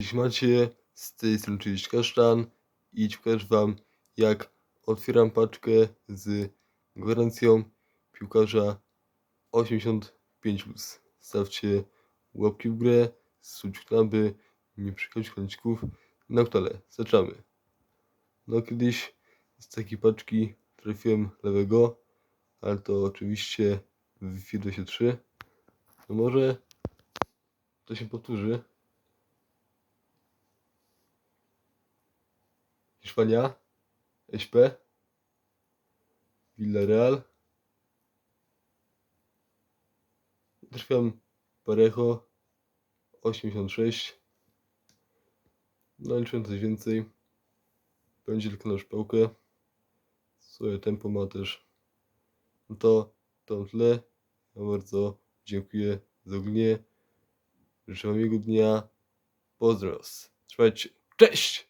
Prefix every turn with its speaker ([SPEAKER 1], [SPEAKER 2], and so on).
[SPEAKER 1] Jeśli macie z tej strony czyjś kasztan i pokażę wam jak otwieram paczkę z gwarancją piłkarza 85 plus. Stawcie łapki w górę, subskrypcję, aby nie przegapić konieczków na kanale. Zaczynamy. No kiedyś z takiej paczki trafiłem lewego, ale to oczywiście w Wi-Fi 23. No może to się powtórzy. Hiszpania, SP, Villarreal. Trafiam Parejo 86. No liczyłem coś więcej. Będzie tylko na szpałkę. Swoje tempo ma też. No to to tyle. Ja bardzo dziękuję za oglądanie. Życzę miłego dnia. Pozdrows. Trzymajcie. Cześć!